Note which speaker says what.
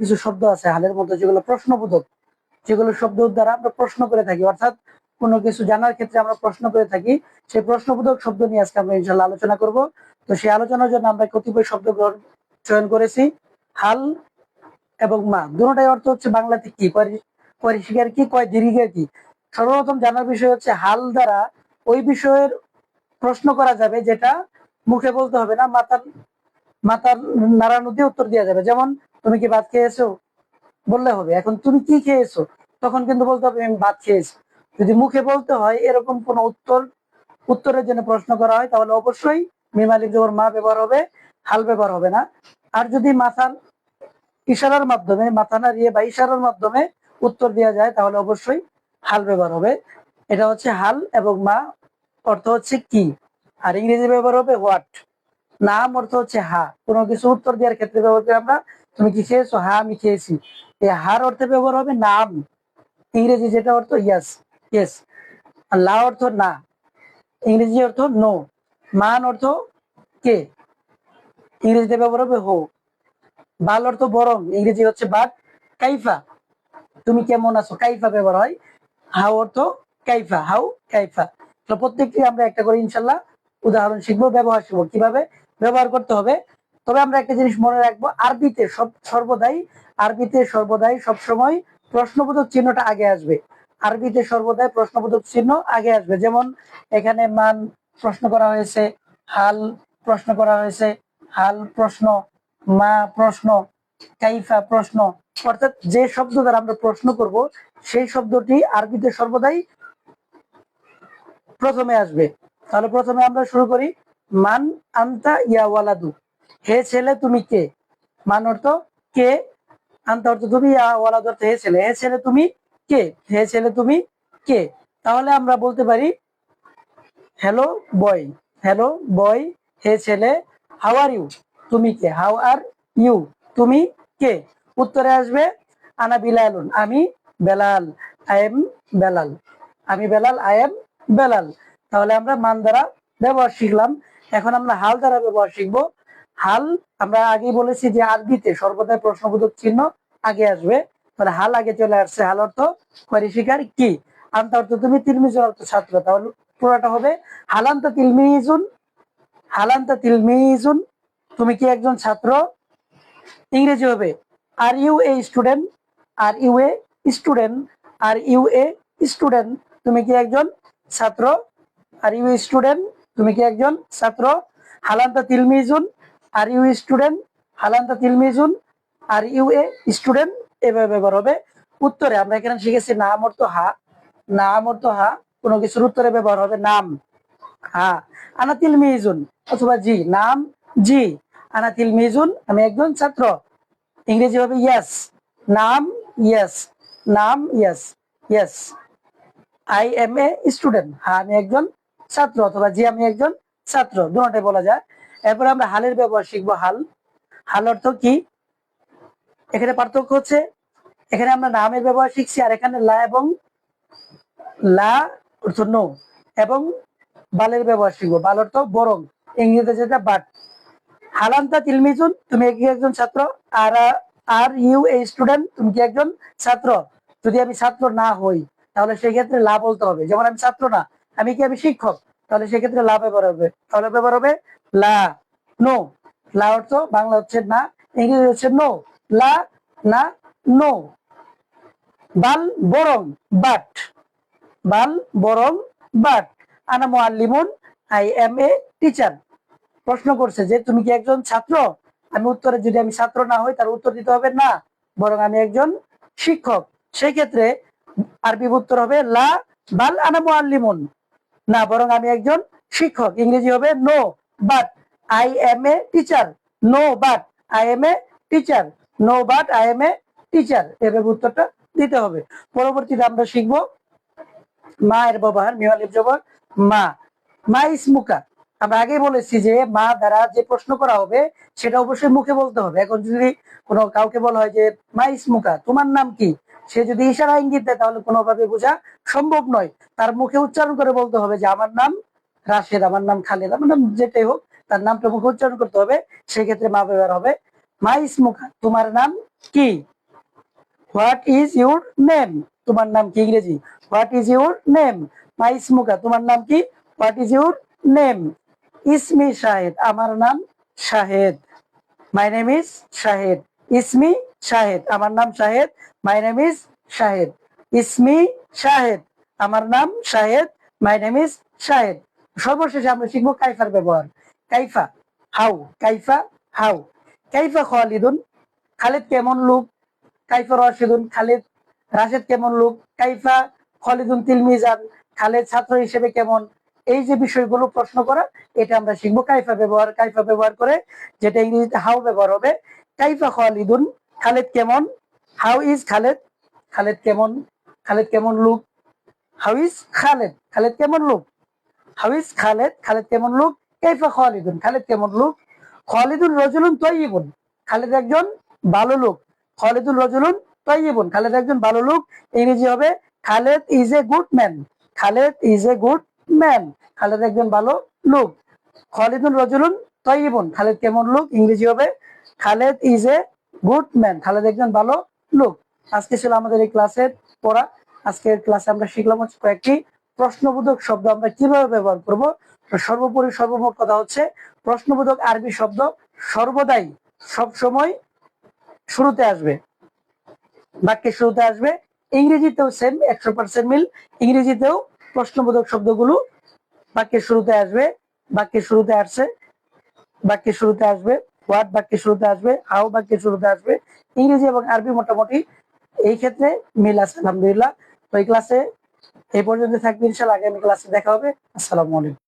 Speaker 1: কিছু শব্দ আছে হালের মধ্যে যেগুলো প্রশ্নবোধক। যেগুলো শব্দ দ্বারা আমরা প্রশ্ন করে থাকি। অর্থাৎ কোনো কিছু জানার ক্ষেত্রে আমরা প্রশ্ন করে থাকি। সেই প্রশ্নবোধক শব্দ নিয়ে আজকে আমরা ইনশাল্লাহ আলোচনা করব। তো সেই আলোচনার জন্য আমরা কতিপয় শব্দ গ্রহণ, চয়ন করেছি। হাল এবং মা। দুটাই অর্থ হচ্ছে বাংলাতে কি? শিকার কি? কয় দীর্ঘের কি? সর্বপ্রথম জানার বিষয় হচ্ছে হাল দ্বারা ওই বিষয়ের প্রশ্ন করা যাবে যেটা মুখে বলতে হবে না মাতার মাথার নাড়ানো দিয়ে উত্তর দেওয়া যাবে। যেমন, তুমি কি ভাত খেয়েছো? বললে হবে। এখন তুমি কি খেয়েছো? তখন কিন্তু বলতে হবে, আমি ভাত খেয়েছি। যদি মুখে বলতে হয় এরকম কোন উত্তর, উত্তরের জন্য প্রশ্ন করা হয়, তাহলে অবশ্যই মিমালিক জবর মা ব্যবহার হবে, হাল ব্যবহার হবে না। আর যদি মাথার ইশারার মাধ্যমে, মাথা নাড়িয়ে বা ইশারার মাধ্যমে উত্তর দেওয়া যায়, তাহলে অবশ্যই হাল ব্যবহার হবে। এটা হচ্ছে হাল এবং মা, অর্থ হচ্ছে কি? আর ইংরেজি ব্যবহার হবে হোয়াট নাম অর্থ হচ্ছে হা। কোনো কিছু উত্তর দেওয়ার ক্ষেত্রে ব্যবহার করি আমরা। তুমি কি খেয়েছো? হা, আমি খেয়েছি। এই হার অর্থে ব্যবহার হবে নাম। ইংরেজি যেটা অর্থ ইয়াস ইয়েস আর লা অর্থ না। ইংরেজি অর্থ নো মান অর্থ কে? ইংরেজিতে ব্যবহার হবে হো। বাল অর্থ বরং, ইংরেজি হচ্ছে বাট কাইফা, তুমি কেমন আছো? কাইফা ব্যবহার হয়। হাউ অর্থ কাইফা, হাউ কাইফা। তো প্রত্যেকটি আমরা একটা করে ইনশাল্লাহ উদাহরণ শিখব, ব্যবহার শিখব। কীভাবে? ব্যবহার করতে হবে। তবে আমরা একটা জিনিস মনে রাখব, আরবিতে সব, সর্বদাই, আরবিতে সর্বদাই সবসময় প্রশ্নবোধক চিহ্নটা আগে আসবে। আরবিতে সর্বদাই প্রশ্নবোধক চিহ্ন আগে আসবে। যেমন এখানে মান প্রশ্ন করা হয়েছে, হাল প্রশ্ন করা হয়েছে, হাল প্রশ্ন মা প্রশ্ন, কাইফা প্রশ্ন, অর্থাৎ যে শব্দ দ্বারা আমরা প্রশ্ন করব, সেই শব্দটি আরবিতে সর্বদাই প্রথমে আসবে। তাহলে প্রথমে আমরা শুরু করি, মান আন্তা ইয়া ওয়ালাদু, হে ছেলে তুমি কে? মান অর্থ কে, আন্তা অর্থ তুমি, ইয়া ওয়ালাদু অর্থ হে ছেলে হে ছেলে তুমি কে? হে ছেলে তুমি কে? তাহলে আমরা বলতে পারি, হ্যালো বয় হ্যালো বয়, হে ছেলে, হাউ আর ইউ? তুমি কে? হাউ আর ইউ তুমি কে? উত্তরে আসবে, আনা বিলালুন, আমি বেলাল আই এম বেলাল। আমি বেলাল আই এম বেলাল। তাহলে আমরা মান দ্বারা ব্যবহার শিখলাম। এখন আমরা হাল দ্বারা ব্যবহার শিখব। হাল, আমরা আগেই বলেছি যে আরবিতে সর্বদাই প্রশ্নবোধক চিহ্ন আগে আসবে। তাহলে হাল আগে চলে আসছে। হাল অর্থ করি শিকার কি? আন্তা অর্থ তুমি তিলমিজুন অর্থ ছাত্র। তাহলে পুরোটা হবে, হালান্তা তিলমিজুন হালান্তা তিলমিজুন তুমি কি একজন ছাত্র? ইংরেজি হবে। Are you a student are you a student are you a student তুমি কি একজন ছাত্র? আর ইউ স্টুডেন্ট তুমি কি একজন ছাত্র? হালান্তা তিলমিজুন। আর ইউ স্টুডেন্ট হালান্তা তিলমিজুন। আর ইউ এ স্টুডেন্ট এভাবে ব্যবহার হবে। উত্তরে আমরা এখানে শিখেছি নাম অর্থ হা। নাম অর্থ হা। কোনো কিছুর উত্তরে ব্যবহার হবে নাম। হা। আনা তিলমিজুন অথবা জি, নাম জি। আনা তিলমিজুন আমি একজন ছাত্র। ইংরেজি হবে ইয়াস নাম ইয়াস নাম yes yes I am a student হ্যাঁ আমি একজন ছাত্র, অথবা জি, আমি একজন ছাত্র, দুটাই বলা যায়। এরপরে আমরা হালের ব্যবহার শিখব, হাল। হাল অর্থ কি? এখানে পার্থক্য হচ্ছে, এখানে আমরা নামের ব্যবহার শিখছি, আর এখানে লা এবং লা অর্থ নো, এবং বালের ব্যবহার শিখব। বাল অর্থ বরং, ইংরেজিতে যেটা বাট। হালান্তা তিলমিজুন, তুমি কি একজন ছাত্র? আর আর ইউ এ স্টুডেন্ট তুমি কি একজন ছাত্র? যদি আমি ছাত্র না হই, তাহলে সেই ক্ষেত্রে লাভ বলতে হবে। যেমন আমি ছাত্র না, আমি কি আমি শিক্ষক? তাহলে সেক্ষেত্রে লাভ ব্যবহার হবে। তাহলে ব্যবহার হবে লা, নো। লা অর্থ বাংলা হচ্ছে না, ইংরেজি হচ্ছে নো। লা, না, নো। বাল, বরং, বাট। বাল, বরং, বাট। আনা মোয়াল্লিমুন আই এম এ টিচার। প্রশ্ন করছে যে, তুমি কি একজন ছাত্র? আমি উত্তরে, যদি আমি ছাত্র না হই, তার উত্তর দিতে হবে না, বরং আমি একজন শিক্ষক। সেই ক্ষেত্রে আরবি উত্তর হবে, লা বাল আনা মুআল্লিমুন। না, বরং আমি একজন শিক্ষক। ইংরেজি হবে, no but I am a teacher. No but I am a teacher. No but I am a teacher. এভাবে উত্তরটা দিতে হবে। পরবর্তীতে আমরা শিখব, মা এর ব্যবহার মিওয়ালিফ জবর, মা। মা ইসমুকা। আমরা আগেই বলেছি যে মা দ্বারা যে প্রশ্ন করা হবে, সেটা অবশ্যই মুখে বলতে হবে। এখন যদি কোনো কাউকে বলা হয় যে, মা ইসমুকা, তোমার নাম কি? সে যদি ইশারা ইঙ্গিত দেয়, তাহলে কোনোভাবে বোঝা সম্ভব নয়। তার মুখে উচ্চারণ করে বলতে হবে যে, আমার নাম রাশেদ, আমার নাম খালেদ, আমার নাম যেটাই হোক, তার নামটা মুখে উচ্চারণ করতে হবে। সেক্ষেত্রে মা ব্যবহার হবে, মা ইসমুকা, তোমার নাম কি? What is your name? তোমার নাম কি? ইংরেজি, হোয়াট ইজ ইউর নেম? মা ইসমুকা, তোমার নাম কি? What is your name? ইসমি Shahed. আমার নাম Shahed. My name is Shahed. ইসমি Shahed. আমার নাম Shahed. My name is Shahed. ইসমি Shahed. আমার নাম Shahed. My name is Shahed. সর্বশেষে আমরা শিখব কাইফার ব্যবহার। কাইফা, হাউ। কাইফা হাউ। কাইফা খালিদুন। খালিদ কেমন লোক? কাইফা রশিদুন। খালিদ রাশেদ কেমন লোক? কাইফা খালিদুন তিলমিজান খালেদ ছাত্র হিসেবে কেমন? এই যে বিষয়গুলো প্রশ্ন করা, এটা আমরা শিখব। কাইফা ব্যবহার কাইফা ব্যবহার করে যেটা ইংরেজিতে হাউ ব্যবহার হবে। কাইফা খালিদুন, খালেদ কেমন? How is Khaled? খালেদ কেমন? খালেদ কেমন look? How is Khaled? Khaled কেমন look? How is Khaled? Khaled কেমন লুক? কাইফা খালিদুন, খালেদ কেমন লুক? খালিদুন রজুলুন তৈবুন খালেদ একজন ভালো লোক। খালিদুল রজুলুন তৈবুন খালেদ একজন ভালো লোক। ইংরেজি হবে, Khaled is a good man. Khaled is a good man Khaled একজন ভালো লোক। খালিদুল রজুলুন তৈবুন খালেদ কেমন লোক? ইংরেজি হবে। Khaled is a good man Khaled একজন ভালো লোক। আজকে ছিল আমাদের এই ক্লাসের পড়া। আজকের ক্লাসে আমরা শিখলাম হচ্ছে কয়েকটি প্রশ্নবোধক শব্দ। আমরা কীভাবে ব্যবহার করব? সর্বোপরি সর্বমোট কথা হচ্ছে, প্রশ্নবোধক আরবি শব্দ সর্বদাই সব সময় শুরুতে আসবে। বাক্যের শুরুতে আসবে। ইংরেজিতেও সেম একশো পার্সেন্ট মিল। ইংরেজিতেও প্রশ্নবোধক শব্দগুলো বাক্যের শুরুতে আসবে, বাক্যের শুরুতে আসছে, বাক্যের শুরুতে আসবে হোয়াট বাক্যের শুরুতে আসবে হাউ বাক্যের শুরুতে আসবে, ইংরেজি এবং আরবি মোটামুটি এই ক্ষেত্রে মিল আছে, আলহামদুলিল্লাহ। তো এই ক্লাসে এই পর্যন্ত থাকবে ইনশাল্লাহ আগামী ক্লাসে দেখা হবে। আসসালামু আলাইকুম।